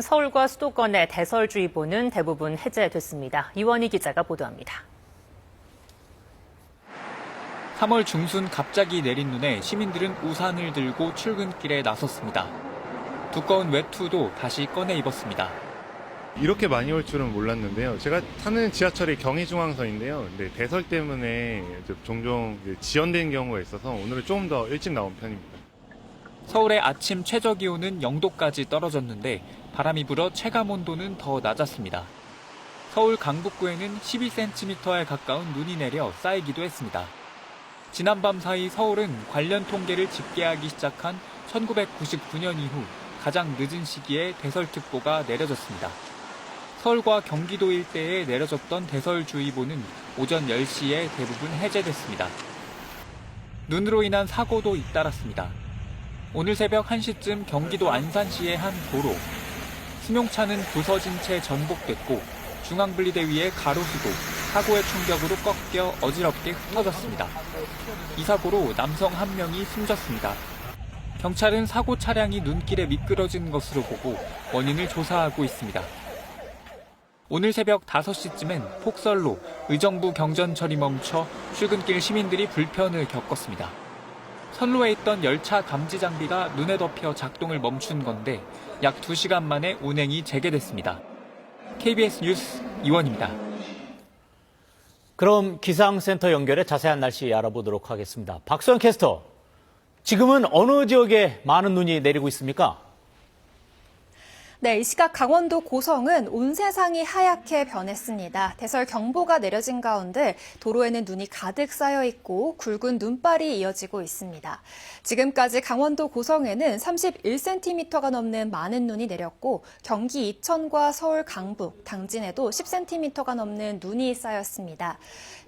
서울과 수도권의 대설주의보는 대부분 해제됐습니다. 이원희 기자가 보도합니다. 3월 중순 갑자기 내린 눈에 시민들은 우산을 들고 출근길에 나섰습니다. 두꺼운 외투도 다시 꺼내 입었습니다. 이렇게 많이 올 줄은 몰랐는데요. 제가 타는 지하철이 경의중앙선인데요. 근데 대설 때문에 종종 지연된 경우가 있어서 오늘은 조금 더 일찍 나온 편입니다. 서울의 아침 최저 기온은 0도까지 떨어졌는데 바람이 불어 체감 온도는 더 낮았습니다. 서울 강북구에는 12cm에 가까운 눈이 내려 쌓이기도 했습니다. 지난밤 사이 서울은 관련 통계를 집계하기 시작한 1999년 이후 가장 늦은 시기에 대설특보가 내려졌습니다. 서울과 경기도 일대에 내려졌던 대설주의보는 오전 10시에 대부분 해제됐습니다. 눈으로 인한 사고도 잇따랐습니다. 오늘 새벽 1시쯤 경기도 안산시의 한 도로. 승용차는 부서진 채 전복됐고 중앙분리대 위의 가로수도 사고의 충격으로 꺾여 어지럽게 흩어졌습니다. 이 사고로 남성 한 명이 숨졌습니다. 경찰은 사고 차량이 눈길에 미끄러진 것으로 보고 원인을 조사하고 있습니다. 오늘 새벽 5시쯤엔 폭설로 의정부 경전철이 멈춰 출근길 시민들이 불편을 겪었습니다. 선로에 있던 열차 감지 장비가 눈에 덮여 작동을 멈춘 건데 약 2시간 만에 운행이 재개됐습니다. KBS 뉴스 이원입니다. 그럼 기상센터 연결해 자세한 날씨 알아보도록 하겠습니다. 박수영 캐스터, 지금은 어느 지역에 많은 눈이 내리고 있습니까? 네, 이 시각 강원도 고성은 온 세상이 하얗게 변했습니다. 대설 경보가 내려진 가운데 도로에는 눈이 가득 쌓여 있고 굵은 눈발이 이어지고 있습니다. 지금까지 강원도 고성에는 31cm가 넘는 많은 눈이 내렸고 경기 이천과 서울 강북, 당진에도 10cm가 넘는 눈이 쌓였습니다.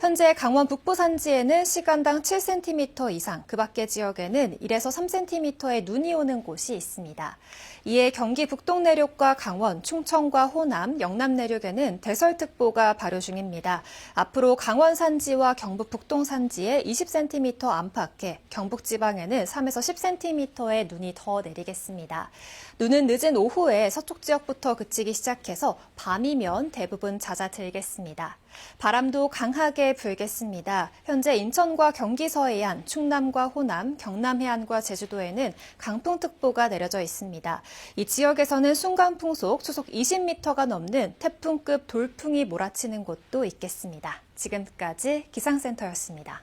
현재 강원 북부 산지에는 시간당 7cm 이상, 그 밖의 지역에는 1에서 3cm의 눈이 오는 곳이 있습니다. 이에 경기 북동 내륙과 강원, 충청과 호남, 영남 내륙에는 대설특보가 발효 중입니다. 앞으로 강원 산지와 경북 북동 산지에 20cm 안팎에, 경북 지방에는 3에서 10cm의 눈이 더 내리겠습니다. 눈은 늦은 오후에 서쪽 지역부터 그치기 시작해서 밤이면 대부분 잦아들겠습니다. 바람도 강하게 불겠습니다. 현재 인천과 경기 서해안, 충남과 호남, 경남 해안과 제주도에는 강풍특보가 내려져 있습니다. 이 지역에서는 순간풍속 초속 20m가 넘는 태풍급 돌풍이 몰아치는 곳도 있겠습니다. 지금까지 기상센터였습니다.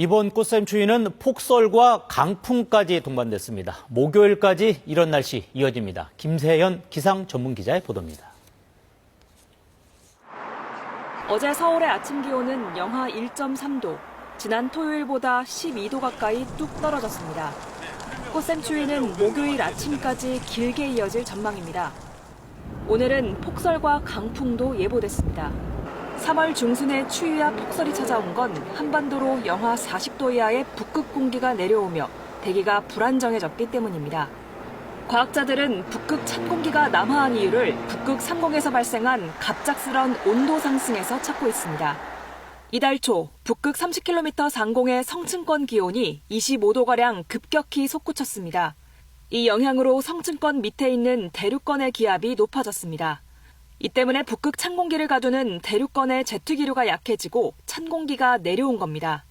이번 꽃샘 추위는 폭설과 강풍까지 동반됐습니다. 목요일까지 이런 날씨 이어집니다. 김세현 기상 전문 기자의 보도입니다. 어제 서울의 아침 기온은 영하 1.3도, 지난 토요일보다 12도 가까이 뚝 떨어졌습니다. 꽃샘 추위는 목요일 아침까지 길게 이어질 전망입니다. 오늘은 폭설과 강풍도 예보됐습니다. 3월 중순에 추위와 폭설이 찾아온 건 한반도로 영하 40도 이하의 북극 공기가 내려오며 대기가 불안정해졌기 때문입니다. 과학자들은 북극 찬 공기가 남하한 이유를 북극 상공에서 발생한 갑작스런 온도 상승에서 찾고 있습니다. 이달 초 북극 30km 상공의 성층권 기온이 25도가량 급격히 솟구쳤습니다. 이 영향으로 성층권 밑에 있는 대륙권의 기압이 높아졌습니다. 이 때문에 북극 찬 공기를 가두는 대륙권의 제트 기류가 약해지고 찬 공기가 내려온 겁니다.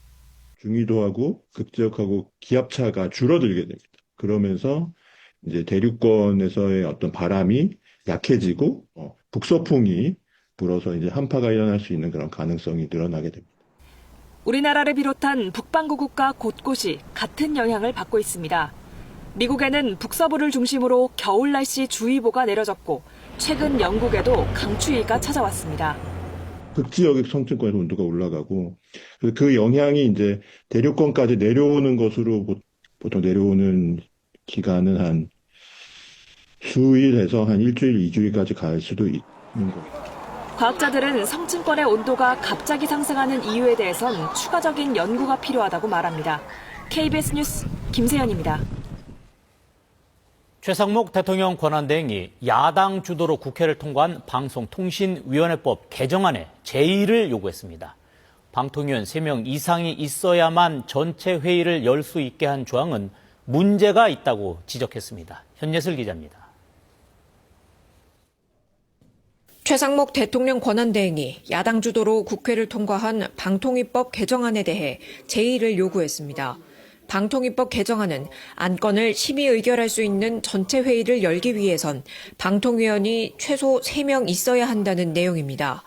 중위도하고 극지역하고 기압차가 줄어들게 됩니다. 그러면서 이제 대륙권에서의 어떤 바람이 약해지고 어, 북서풍이 불어서 이제 한파가 일어날 수 있는 그런 가능성이 늘어나게 됩니다. 우리나라를 비롯한 북반구 국가 곳곳이 같은 영향을 받고 있습니다. 미국에는 북서부를 중심으로 겨울 날씨 주의보가 내려졌고 최근 영국에도 강추위가 찾아왔습니다. 극지역의 성층권에서 온도가 올라가고 그 영향이 이제 대륙권까지 내려오는 것으로 보- 보통 내려오는 기간은 한 수일에서 한 일주일, 이주일까지 갈 수도 있는 겁니다. 과학자들은 성층권의 온도가 갑자기 상승하는 이유에 대해선 추가적인 연구가 필요하다고 말합니다. KBS 뉴스 김세연입니다. 최상목 대통령 권한대행이 야당 주도로 국회를 통과한 방송통신위원회법 개정안에 제의를 요구했습니다. 방통위원 3명 이상이 있어야만 전체 회의를 열 수 있게 한 조항은 문제가 있다고 지적했습니다. 현예슬 기자입니다. 최상목 대통령 권한대행이 야당 주도로 국회를 통과한 방통위법 개정안에 대해 제의를 요구했습니다. 방통위법 개정안은 안건을 심의 의결할 수 있는 전체 회의를 열기 위해선 방통위원이 최소 3명 있어야 한다는 내용입니다.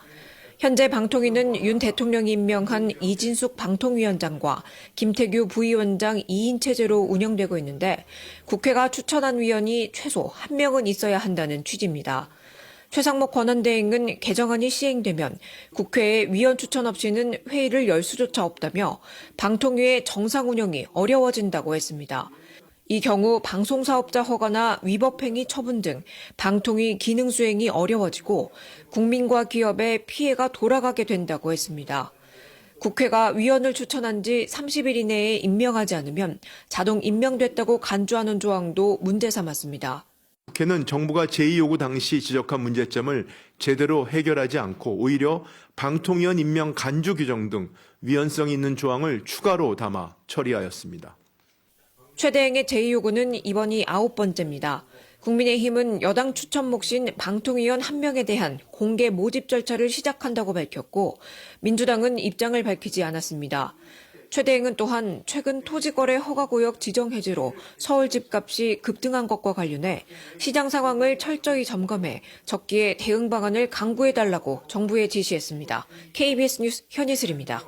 현재 방통위는 윤 대통령이 임명한 이진숙 방통위원장과 김태규 부위원장 2인 체제로 운영되고 있는데 국회가 추천한 위원이 최소 1명은 있어야 한다는 취지입니다. 최상목 권한대행은 개정안이 시행되면 국회에 위원 추천 없이는 회의를 열 수조차 없다며 방통위의 정상 운영이 어려워진다고 했습니다. 이 경우 방송사업자 허가나 위법행위 처분 등 방통위 기능 수행이 어려워지고 국민과 기업에 피해가 돌아가게 된다고 했습니다. 국회가 위원을 추천한 지 30일 이내에 임명하지 않으면 자동 임명됐다고 간주하는 조항도 문제 삼았습니다. 국회는 정부가 제2요구 당시 지적한 문제점을 제대로 해결하지 않고 오히려 방통위원 임명 간주 규정 등 위헌성 있는 조항을 추가로 담아 처리하였습니다. 최대행의 제2요구는 이번이 아홉 번째입니다. 국민의힘은 여당 추천 몫인 방통위원 한 명에 대한 공개 모집 절차를 시작한다고 밝혔고 민주당은 입장을 밝히지 않았습니다. 최 대행은 또한 최근 토지거래 허가구역 지정 해제로 서울 집값이 급등한 것과 관련해 시장 상황을 철저히 점검해 적기에 대응 방안을 강구해달라고 정부에 지시했습니다. KBS 뉴스 현희슬입니다.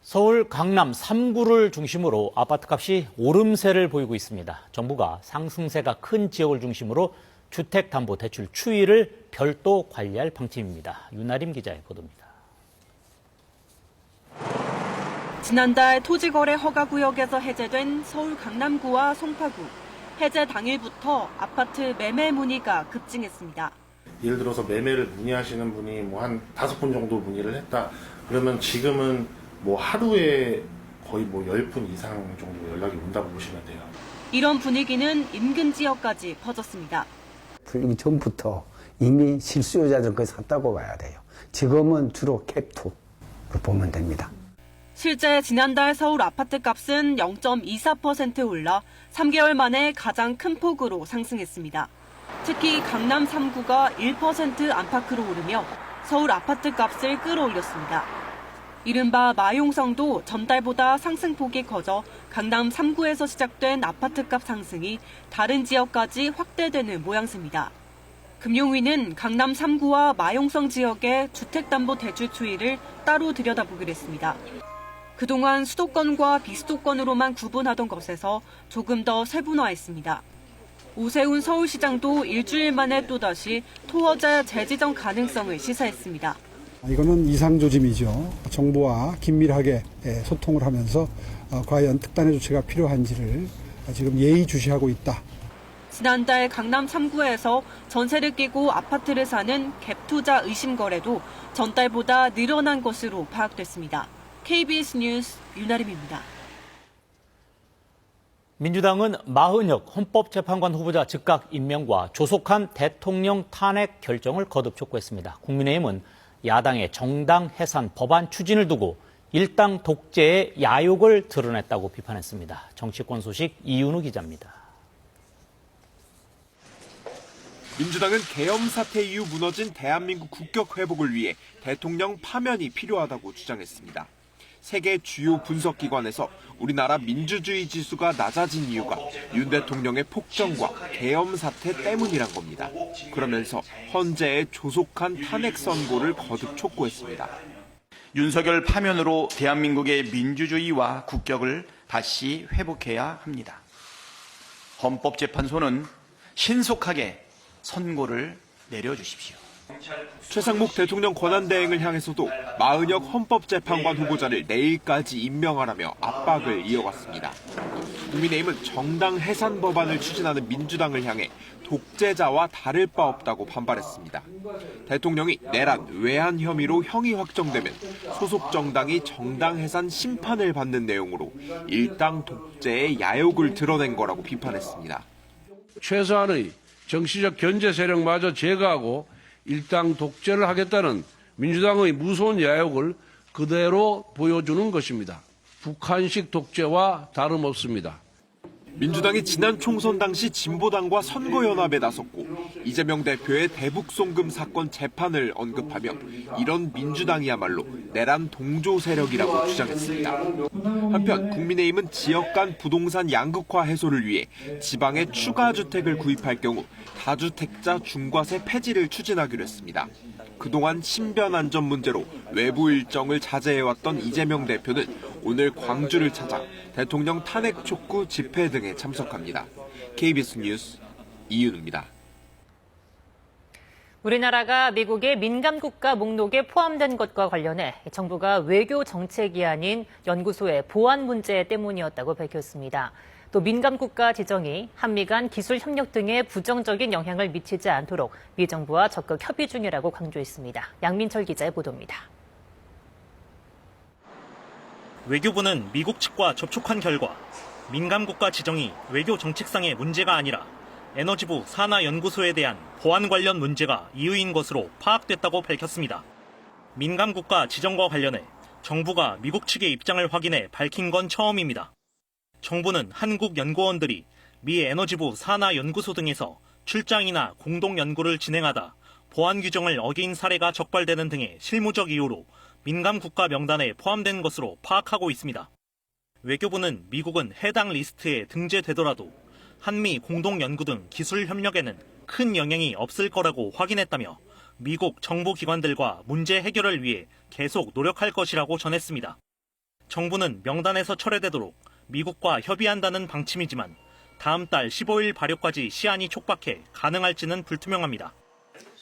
서울 강남 3구를 중심으로 아파트값이 오름세를 보이고 있습니다. 정부가 상승세가 큰 지역을 중심으로 주택담보대출 추이를 별도 관리할 방침입니다. 윤아림 기자의 보도입니다. 지난달 토지거래 허가구역에서 해제된 서울 강남구와 송파구. 해제 당일부터 아파트 매매 문의가 급증했습니다. 예를 들어서 매매를 문의하시는 분이 뭐 한 다섯 분 정도 문의를 했다. 그러면 지금은 뭐 하루에 거의 뭐 10분 이상 정도 연락이 온다고 보시면 돼요. 이런 분위기는 인근 지역까지 퍼졌습니다. 풀리기 전부터 이미 실수요자들 거의 샀다고 봐야 돼요. 지금은 주로 캡투로 보면 됩니다. 실제 지난달 서울 아파트 값은 0.24% 올라 3개월 만에 가장 큰 폭으로 상승했습니다. 특히 강남 3구가 1% 안팎으로 오르며 서울 아파트 값을 끌어올렸습니다. 이른바 마용성도 전달보다 상승폭이 커져 강남 3구에서 시작된 아파트 값 상승이 다른 지역까지 확대되는 모양새입니다. 금융위는 강남 3구와 마용성 지역의 주택담보대출 추이를 따로 들여다보기로 했습니다. 그동안 수도권과 비수도권으로만 구분하던 것에서 조금 더 세분화했습니다. 오세훈 서울시장도 일주일 만에 또다시 토어제 재지정 가능성을 시사했습니다. 이거는 이상조짐이죠. 정부와 긴밀하게 소통을 하면서 어, 과연 특단의 조치가 필요한지를 지금 예의주시하고 있다. 지난달 강남 3구에서 전세를 끼고 아파트를 사는 갭 투자 의심 거래도 전달보다 늘어난 것으로 파악됐습니다. KBS 뉴스 윤아림입니다. 민주당은 마흔혁 헌법재판관 후보자 즉각 임명과 조속한 대통령 탄핵 결정을 거듭 촉구했습니다. 국민의힘은 야당의 정당 해산 법안 추진을 두고 일당 독재의 야욕을 드러냈다고 비판했습니다. 정치권 소식 이윤우 기자입니다. 민주당은 계엄 사태 이후 무너진 대한민국 국격 회복을 위해 대통령 파면이 필요하다고 주장했습니다. 세계 주요 분석기관에서 우리나라 민주주의 지수가 낮아진 이유가 윤 대통령의 폭정과 계엄 사태 때문이란 겁니다. 그러면서 헌재의 조속한 탄핵 선고를 거듭 촉구했습니다. 윤석열 파면으로 대한민국의 민주주의와 국격을 다시 회복해야 합니다. 헌법재판소는 신속하게 선고를 내려주십시오. 최상목 대통령 권한대행을 향해서도 마은혁 헌법재판관 후보자를 내일까지 임명하라며 압박을 이어갔습니다. 국민의힘은 정당 해산 법안을 추진하는 민주당을 향해 독재자와 다를 바 없다고 반발했습니다. 대통령이 내란, 외환 혐의로 형이 확정되면 소속 정당이 정당 해산 심판을 받는 내용으로 일당 독재의 야욕을 드러낸 거라고 비판했습니다. 최소한의 정치적 견제 세력마저 제거하고 일당 독재를 하겠다는 민주당의 무서운 야욕을 그대로 보여주는 것입니다. 북한식 독재와 다름없습니다. 민주당이 지난 총선 당시 진보당과 선거연합에 나섰고 이재명 대표의 대북 송금 사건 재판을 언급하며 이런 민주당이야말로 내란 동조 세력이라고 주장했습니다. 한편 국민의힘은 지역 간 부동산 양극화 해소를 위해 지방에 추가 주택을 구입할 경우 다주택자 중과세 폐지를 추진하기로 했습니다. 그동안 신변 안전 문제로 외부 일정을 자제해왔던 이재명 대표는 오늘 광주를 찾아 대통령 탄핵 촉구 집회 등에 참석합니다. KBS 뉴스 이윤우입니다. 우리나라가 미국의 민감 국가 목록에 포함된 것과 관련해 정부가 외교 정책이 아닌 연구소의 보안 문제 때문이었다고 밝혔습니다. 또 민감 국가 지정이 한미 간 기술 협력 등에 부정적인 영향을 미치지 않도록 미 정부와 적극 협의 중이라고 강조했습니다. 양민철 기자의 보도입니다. 외교부는 미국 측과 접촉한 결과 민감 국가 지정이 외교 정책상의 문제가 아니라 에너지부 산하연구소에 대한 보안 관련 문제가 이유인 것으로 파악됐다고 밝혔습니다. 민감 국가 지정과 관련해 정부가 미국 측의 입장을 확인해 밝힌 건 처음입니다. 정부는 한국 연구원들이 미 에너지부 산하연구소 등에서 출장이나 공동 연구를 진행하다 보안 규정을 어긴 사례가 적발되는 등의 실무적 이유로 민감 국가 명단에 포함된 것으로 파악하고 있습니다. 외교부는 미국은 해당 리스트에 등재되더라도 한미 공동 연구 등 기술 협력에는 큰 영향이 없을 거라고 확인했다며 미국 정부 기관들과 문제 해결을 위해 계속 노력할 것이라고 전했습니다. 정부는 명단에서 철회되도록 미국과 협의한다는 방침이지만 다음 달 15일 발효까지 시한이 촉박해 가능할지는 불투명합니다.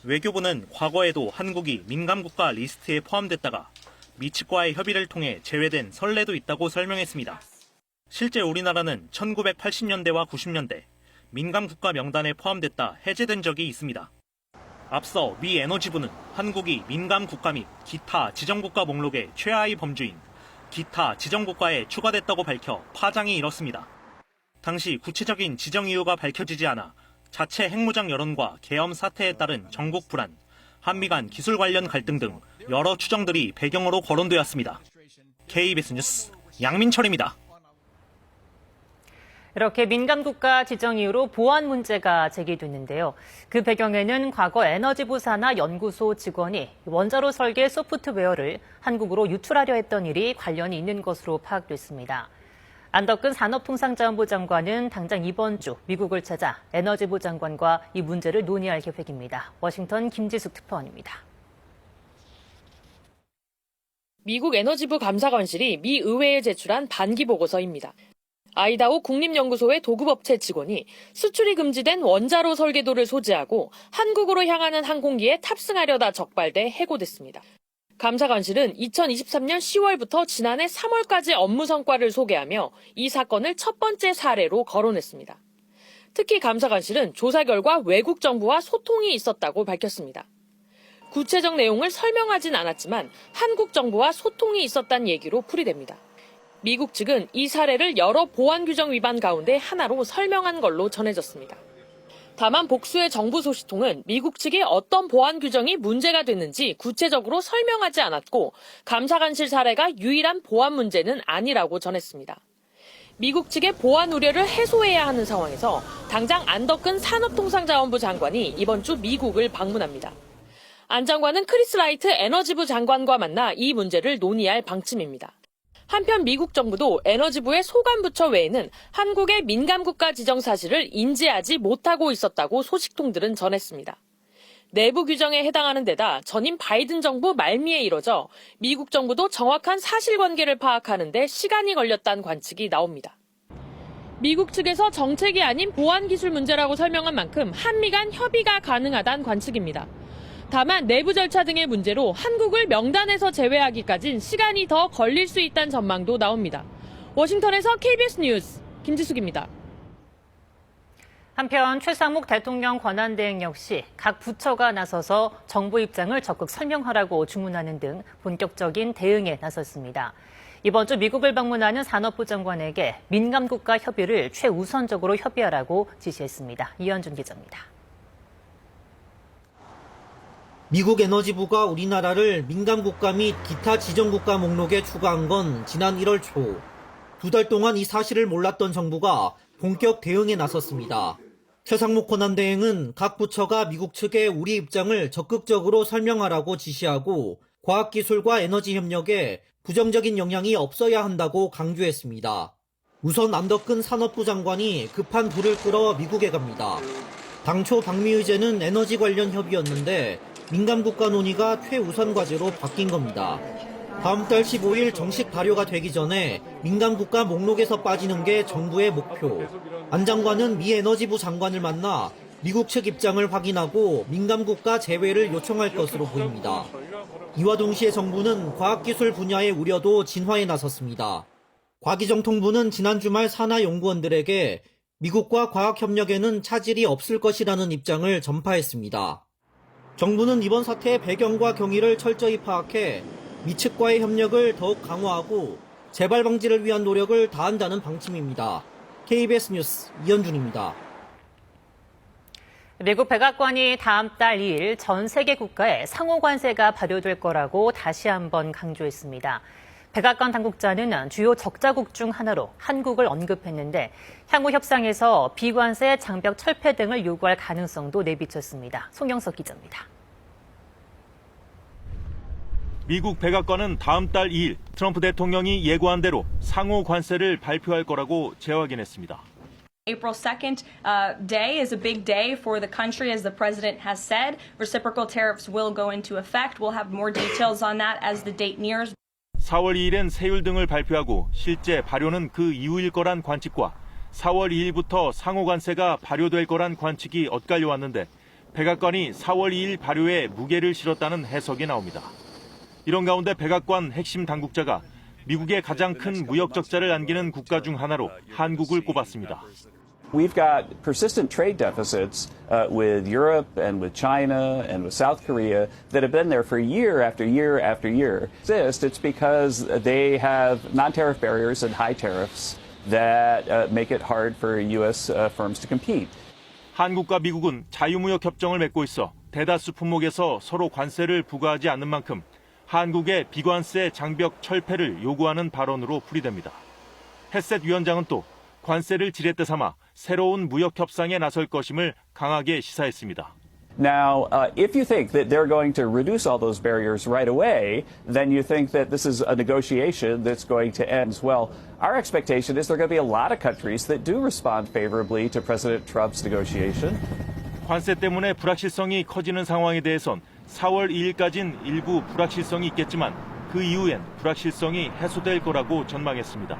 외교부는 과거에도 한국이 민감국가 리스트에 포함됐다가 미 측과의 협의를 통해 제외된 선례도 있다고 설명했습니다. 실제 우리나라는 1980년대와 90년대 민감 국가 명단에 포함됐다 해제된 적이 있습니다. 앞서 미 에너지부는 한국이 민감 국가 및 기타 지정국가 목록의 최하위 범주인 기타 지정국가에 추가됐다고 밝혀 파장이 일었습니다. 당시 구체적인 지정 이유가 밝혀지지 않아 자체 핵무장 여론과 계엄 사태에 따른 전국 불안, 한미 간 기술 관련 갈등 등 여러 추정들이 배경으로 거론되었습니다. KBS 뉴스 양민철입니다. 이렇게 민감 국가 지정 이후로 보안 문제가 제기됐는데요. 그 배경에는 과거 에너지부 산하 연구소 직원이 원자로 설계 소프트웨어를 한국으로 유출하려 했던 일이 관련이 있는 것으로 파악됐습니다. 안덕근 산업통상자원부 장관은 당장 이번 주 미국을 찾아 에너지부 장관과 이 문제를 논의할 계획입니다. 워싱턴 김지숙 특파원입니다. 미국 에너지부 감사관실이 미 의회에 제출한 반기 보고서입니다. 아이다호 국립연구소의 도급업체 직원이 수출이 금지된 원자로 설계도를 소지하고 한국으로 향하는 항공기에 탑승하려다 적발돼 해고됐습니다. 감사관실은 2023년 10월부터 지난해 3월까지 업무 성과를 소개하며 이 사건을 첫 번째 사례로 거론했습니다. 특히 감사관실은 조사 결과 외국 정부와 소통이 있었다고 밝혔습니다. 구체적 내용을 설명하진 않았지만 한국 정부와 소통이 있었다는 얘기로 풀이됩니다. 미국 측은 이 사례를 여러 보안 규정 위반 가운데 하나로 설명한 걸로 전해졌습니다. 다만 복수의 정부 소식통은 미국 측의 어떤 보안 규정이 문제가 됐는지 구체적으로 설명하지 않았고 감사관실 사례가 유일한 보안 문제는 아니라고 전했습니다. 미국 측의 보안 우려를 해소해야 하는 상황에서 당장 안덕근 산업통상자원부 장관이 이번 주 미국을 방문합니다. 안 장관은 크리스 라이트 에너지부 장관과 만나 이 문제를 논의할 방침입니다. 한편 미국 정부도 에너지부의 소관부처 외에는 한국의 민감국가 지정 사실을 인지하지 못하고 있었다고 소식통들은 전했습니다. 내부 규정에 해당하는 데다 전임 바이든 정부 말미에 이뤄져 미국 정부도 정확한 사실관계를 파악하는 데 시간이 걸렸다는 관측이 나옵니다. 미국 측에서 정책이 아닌 보안 기술 문제라고 설명한 만큼 한미 간 협의가 가능하다는 관측입니다. 다만 내부 절차 등의 문제로 한국을 명단에서 제외하기까진 시간이 더 걸릴 수 있다는 전망도 나옵니다. 워싱턴에서 KBS 뉴스 김지숙입니다. 한편 최상목 대통령 권한대행 역시 각 부처가 나서서 정부 입장을 적극 설명하라고 주문하는 등 본격적인 대응에 나섰습니다. 이번 주 미국을 방문하는 산업부 장관에게 민감국가 협의를 최우선적으로 협의하라고 지시했습니다. 이현준 기자입니다. 미국 에너지부가 우리나라를 민감국가 및 기타 지정국가 목록에 추가한 건 지난 1월 초. 두 달 동안 이 사실을 몰랐던 정부가 본격 대응에 나섰습니다. 최상목 권한대행은 각 부처가 미국 측에 우리 입장을 적극적으로 설명하라고 지시하고 과학기술과 에너지 협력에 부정적인 영향이 없어야 한다고 강조했습니다. 우선 안덕근 산업부 장관이 급한 불을 끌어 미국에 갑니다. 당초 방미 의제는 에너지 관련 협의였는데 민감국가 논의가 최우선 과제로 바뀐 겁니다. 다음 달 15일 정식 발효가 되기 전에 민감국가 목록에서 빠지는 게 정부의 목표. 안 장관은 미 에너지부 장관을 만나 미국 측 입장을 확인하고 민감국가 제외를 요청할 것으로 보입니다. 이와 동시에 정부는 과학기술 분야의 우려도 진화에 나섰습니다. 과기정통부는 지난 주말 산하 연구원들에게 미국과 과학협력에는 차질이 없을 것이라는 입장을 전파했습니다. 정부는 이번 사태의 배경과 경위를 철저히 파악해 미 측과의 협력을 더욱 강화하고 재발 방지를 위한 노력을 다한다는 방침입니다. KBS 뉴스 이현준입니다. 미국 백악관이 다음 달 2일 전 세계 국가에 상호 관세가 발효될 거라고 다시 한번 강조했습니다. 백악관 당국자는 주요 적자국 중 하나로 한국을 언급했는데 향후 협상에서 비관세, 장벽 철폐 등을 요구할 가능성도 내비쳤습니다. 송영석 기자입니다. 미국 백악관은 다음 달 2일 트럼프 대통령이 예고한 대로 상호 관세를 발표할 거라고 재확인했습니다. April 2nd uh, day is a big day for the country, as the president has said. Reciprocal tariffs will go into effect. We'll have more details on that as the date nears. 4월 2일엔 세율 등을 발표하고 실제 발효는 그 이후일 거란 관측과 4월 2일부터 상호 관세가 발효될 거란 관측이 엇갈려 왔는데 백악관이 4월 2일 발효에 무게를 실었다는 해석이 나옵니다. 이런 가운데 백악관 핵심 당국자가 미국의 가장 큰 무역 적자를 안기는 국가 중 하나로 한국을 꼽았습니다. We've got persistent trade deficits uh, with Europe and with China and with South Korea that have been there for year after year after year. Exist, it's because they have non-tariff barriers and high tariffs that uh, make it hard for U.S. Uh, firms to compete. 한국과 미국은 자유무역 협정을 맺고 있어 대다수 품목에서 서로 관세를 부과하지 않는 만큼 한국의 비관세 장벽 철폐를 요구하는 발언으로 풀이됩니다. 헤셋 위원장은 또 관세를 지렛대 삼아 새로운 무역 협상에 나설 것임을 강하게 시사했습니다. Now, uh, if you think that they're going to reduce all those barriers right away, then you think that this is a negotiation that's going to end as well. Our expectation is there are going to be a lot of countries that do respond favorably to President Trump's negotiation. 관세 때문에 불확실성이 커지는 상황에 대해선 4월 2일까진 일부 불확실성이 있겠지만 그 이후엔 불확실성이 해소될 거라고 전망했습니다.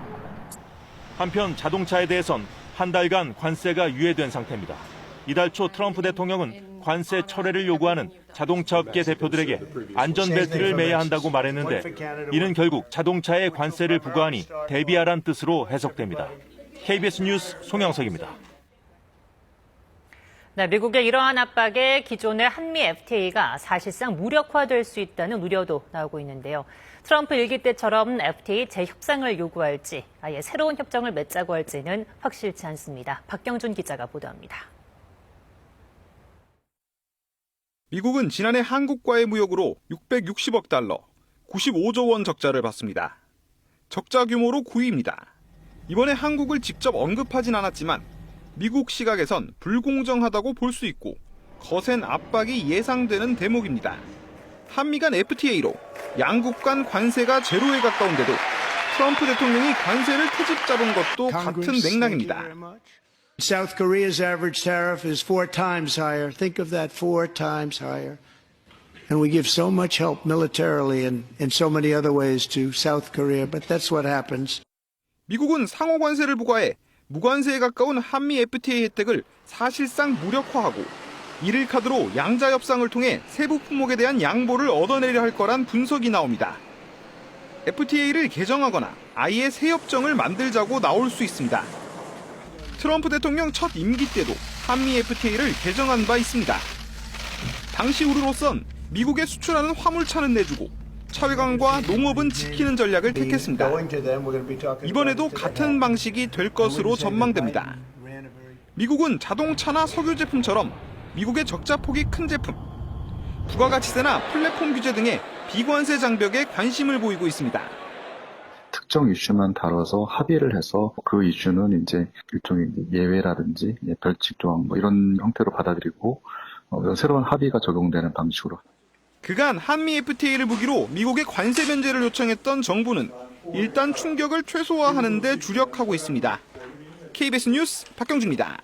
한편 자동차에 대해선 한 달간 관세가 유예된 상태입니다. 이달 초 트럼프 대통령은 관세 철회를 요구하는 자동차 업계 대표들에게 안전벨트를 매야 한다고 말했는데 이는 결국 자동차에 관세를 부과하니 대비하란 뜻으로 해석됩니다. KBS 뉴스 송영석입니다. 네, 미국의 이러한 압박에 기존의 한미 FTA가 사실상 무력화될 수 있다는 우려도 나오고 있는데요. 트럼프 일기 때처럼 FTA 재협상을 요구할지 아예 새로운 협정을 맺자고 할지는 확실치 않습니다. 박경준 기자가 보도합니다. 미국은 지난해 한국과의 무역으로 660억 달러, 95조 원 적자를 봤습니다. 적자 규모로 9위입니다. 이번에 한국을 직접 언급하진 않았지만 미국 시각에선 불공정하다고 볼 수 있고 거센 압박이 예상되는 대목입니다. 한미 간 FTA로 양국 간 관세가 제로에 가까운데도 트럼프 대통령이 관세를 트집 잡은 것도 같은 맥락입니다. South Korea's average tariff is four times higher. Think of that, four times higher. And we give so much help militarily and in so many other ways to South Korea, but that's what happens. 미국은 상호 관세를 부과해 무관세에 가까운 한미 FTA 혜택을 사실상 무력화하고 이를 카드로 양자 협상을 통해 세부 품목에 대한 양보를 얻어내려 할 거란 분석이 나옵니다. FTA를 개정하거나 아예 새 협정을 만들자고 나올 수 있습니다. 트럼프 대통령 첫 임기 때도 한미 FTA를 개정한 바 있습니다. 당시 우리로선 미국에 수출하는 화물차는 내주고 차회강과 농업은 지키는 전략을 택했습니다. 이번에도 같은 방식이 될 것으로 전망됩니다. 미국은 자동차나 석유 제품처럼 미국의 적자 폭이 큰 제품, 부가가치세나 플랫폼 규제 등의 비관세 장벽에 관심을 보이고 있습니다. 특정 이슈만 다뤄서 합의를 해서 그 이슈는 이제 일종의 예외라든지 예, 별칙 조항 뭐 이런 형태로 받아들이고 어, 새로운 합의가 적용되는 방식으로 그간 한미 FTA를 무기로 미국의 관세 면제를 요청했던 정부는 일단 충격을 최소화하는 데 주력하고 있습니다. KBS 뉴스 박경주입니다.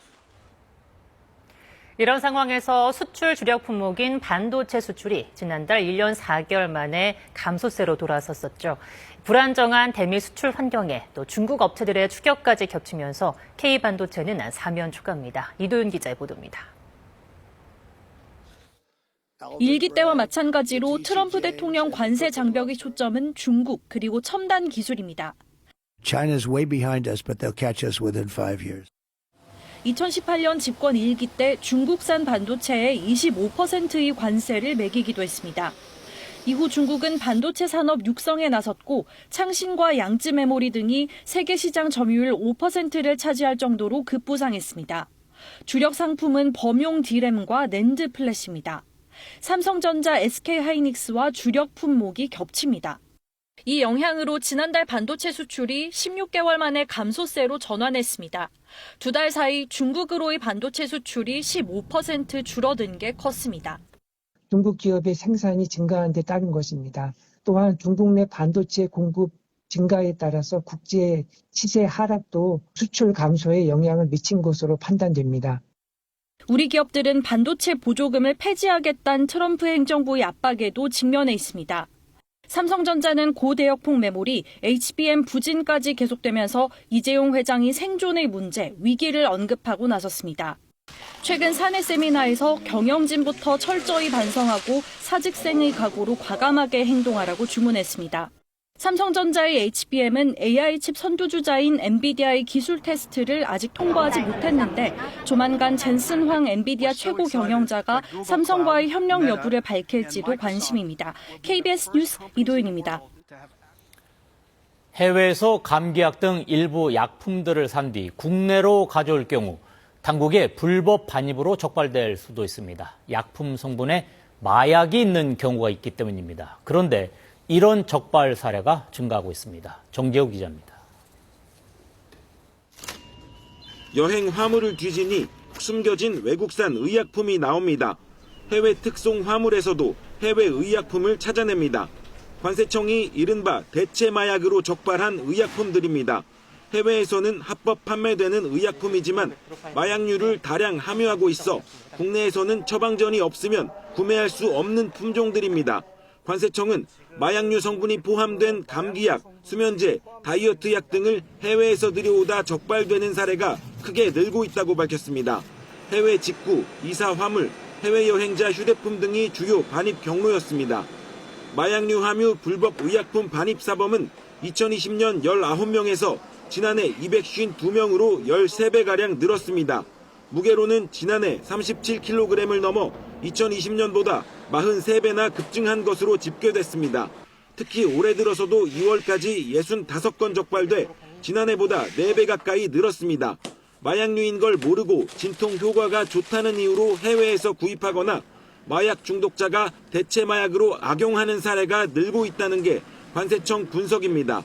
이런 상황에서 수출 주력 품목인 반도체 수출이 지난달 1년 4개월 만에 감소세로 돌아섰었죠. 불안정한 대미 수출 환경에 또 중국 업체들의 추격까지 겹치면서 K반도체는 사면 초과입니다. 이도윤 기자의 보도입니다. 일기 때와 마찬가지로 트럼프 대통령 관세 장벽의 초점은 중국 그리고 첨단 기술입니다. China's way behind us, but they'll catch us within five years. 2018년 집권 일기 때 중국산 반도체에 25%의 관세를 매기기도 했습니다. 이후 중국은 반도체 산업 육성에 나섰고 창신과 양쯔 메모리 등이 세계 시장 점유율 5%를 차지할 정도로 급부상했습니다. 주력 상품은 범용 디램과 낸드 플래시입니다. 삼성전자, SK하이닉스와 주력 품목이 겹칩니다. 이 영향으로 지난달 반도체 수출이 16개월 만에 감소세로 전환했습니다. 두 달 사이 중국으로의 반도체 수출이 15% 줄어든 게 컸습니다. 중국 기업의 생산이 증가한 데 따른 것입니다. 또한 중국 내 반도체 공급 증가에 따라서 국제 시세 하락도 수출 감소에 영향을 미친 것으로 판단됩니다. 우리 기업들은 반도체 보조금을 폐지하겠다는 트럼프 행정부의 압박에도 직면해 있습니다. 삼성전자는 고대역폭 메모리 HBM 부진까지 계속되면서 이재용 회장이 생존의 문제, 위기를 언급하고 나섰습니다. 최근 사내 세미나에서 경영진부터 철저히 반성하고 사직생의 각오로 과감하게 행동하라고 주문했습니다. 삼성전자의 HBM은 AI 칩 선두주자인 엔비디아의 기술 테스트를 아직 통과하지 못했는데 조만간 젠슨 황 엔비디아 최고 경영자가 삼성과의 협력 여부를 밝힐지도 관심입니다. KBS 뉴스 이도윤입니다. 해외에서 감기약 등 일부 약품들을 산 뒤 국내로 가져올 경우 당국의 불법 반입으로 적발될 수도 있습니다. 약품 성분에 마약이 있는 경우가 있기 때문입니다. 그런데 이런 적발 사례가 증가하고 있습니다. 정재호 기자입니다. 여행 화물을 뒤지니 숨겨진 외국산 의약품이 나옵니다. 해외 특송 화물에서도 해외 의약품을 찾아냅니다. 관세청이 이른바 대체 마약으로 적발한 의약품들입니다. 해외에서는 합법 판매되는 의약품이지만 마약류를 다량 함유하고 있어 국내에서는 처방전이 없으면 구매할 수 없는 품종들입니다. 관세청은 마약류 성분이 포함된 감기약, 수면제, 다이어트 약 등을 해외에서 들여오다 적발되는 사례가 크게 늘고 있다고 밝혔습니다. 해외 직구, 이사 화물, 해외 여행자 휴대폰 등이 주요 반입 경로였습니다. 마약류 함유 불법 의약품 반입 사범은 2020년 19명에서 지난해 252명으로 13배가량 늘었습니다. 무게로는 지난해 37kg을 넘어 2020년보다 43배나 급증한 것으로 집계됐습니다. 특히 올해 들어서도 2월까지 65건 적발돼 지난해보다 4배 가까이 늘었습니다. 마약류인 걸 모르고 진통 효과가 좋다는 이유로 해외에서 구입하거나 마약 중독자가 대체 마약으로 악용하는 사례가 늘고 있다는 게 관세청 분석입니다.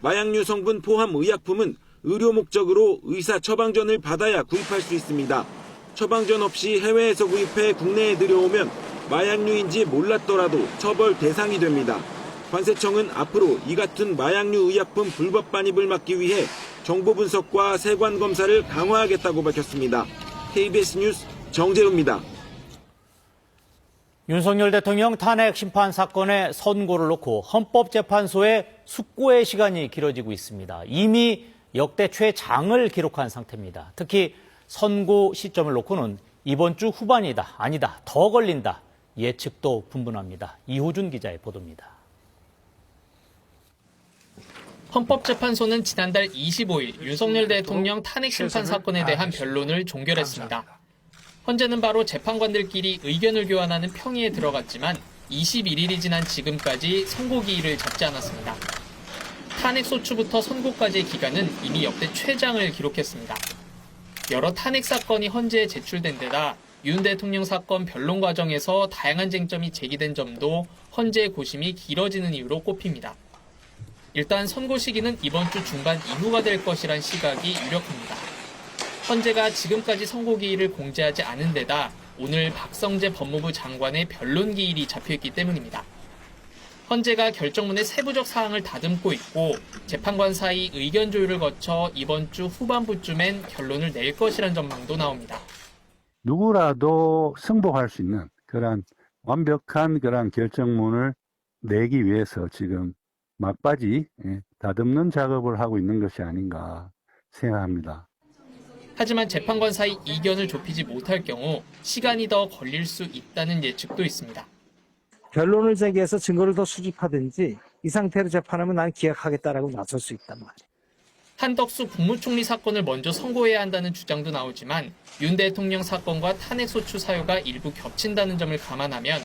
마약류 성분 포함 의약품은 의료 목적으로 의사 처방전을 받아야 구입할 수 있습니다. 처방전 없이 해외에서 구입해 국내에 들여오면 마약류인지 몰랐더라도 처벌 대상이 됩니다. 관세청은 앞으로 이 같은 마약류 의약품 불법 반입을 막기 위해 정보 분석과 세관 검사를 강화하겠다고 밝혔습니다. KBS 뉴스 정재우입니다. 윤석열 대통령 탄핵 심판 사건의 선고를 놓고 헌법재판소의 숙고의 시간이 길어지고 있습니다. 이미 역대 최장을 기록한 상태입니다. 특히 선고 시점을 놓고는 이번 주 후반이다, 아니다, 더 걸린다 예측도 분분합니다. 이호준 기자의 보도입니다. 헌법재판소는 지난달 25일 윤석열 대통령 탄핵 심판 사건에 대한 변론을 종결했습니다. 헌재는 바로 재판관들끼리 의견을 교환하는 평의에 들어갔지만 21일이 지난 지금까지 선고 기일을 잡지 않았습니다. 탄핵 소추부터 선고까지의 기간은 이미 역대 최장을 기록했습니다. 여러 탄핵 사건이 헌재에 제출된 데다 윤 대통령 사건 변론 과정에서 다양한 쟁점이 제기된 점도 헌재의 고심이 길어지는 이유로 꼽힙니다. 일단 선고 시기는 이번 주 중반 이후가 될 것이란 시각이 유력합니다. 헌재가 지금까지 선고 기일을 공지하지 않은 데다 오늘 박성재 법무부 장관의 변론 기일이 잡혀있기 때문입니다. 헌재가 결정문의 세부적 사항을 다듬고 있고 재판관 사이 의견 조율을 거쳐 이번 주 후반부쯤엔 결론을 낼 것이란 전망도 나옵니다. 누구라도 승복할 수 있는 그러한 완벽한 그러한 결정문을 내기 위해서 지금 막바지 예, 다듬는 작업을 하고 있는 것이 아닌가 생각합니다. 하지만 재판관 사이 이견을 좁히지 못할 경우 시간이 더 걸릴 수 있다는 예측도 있습니다. 변론을 제기해서 증거를 더 수집하든지 이 상태로 재판하면 난 기각하겠다라고 나설 수 있단 말이에요. 한덕수 국무총리 사건을 먼저 선고해야 한다는 주장도 나오지만 윤 대통령 사건과 탄핵소추 사유가 일부 겹친다는 점을 감안하면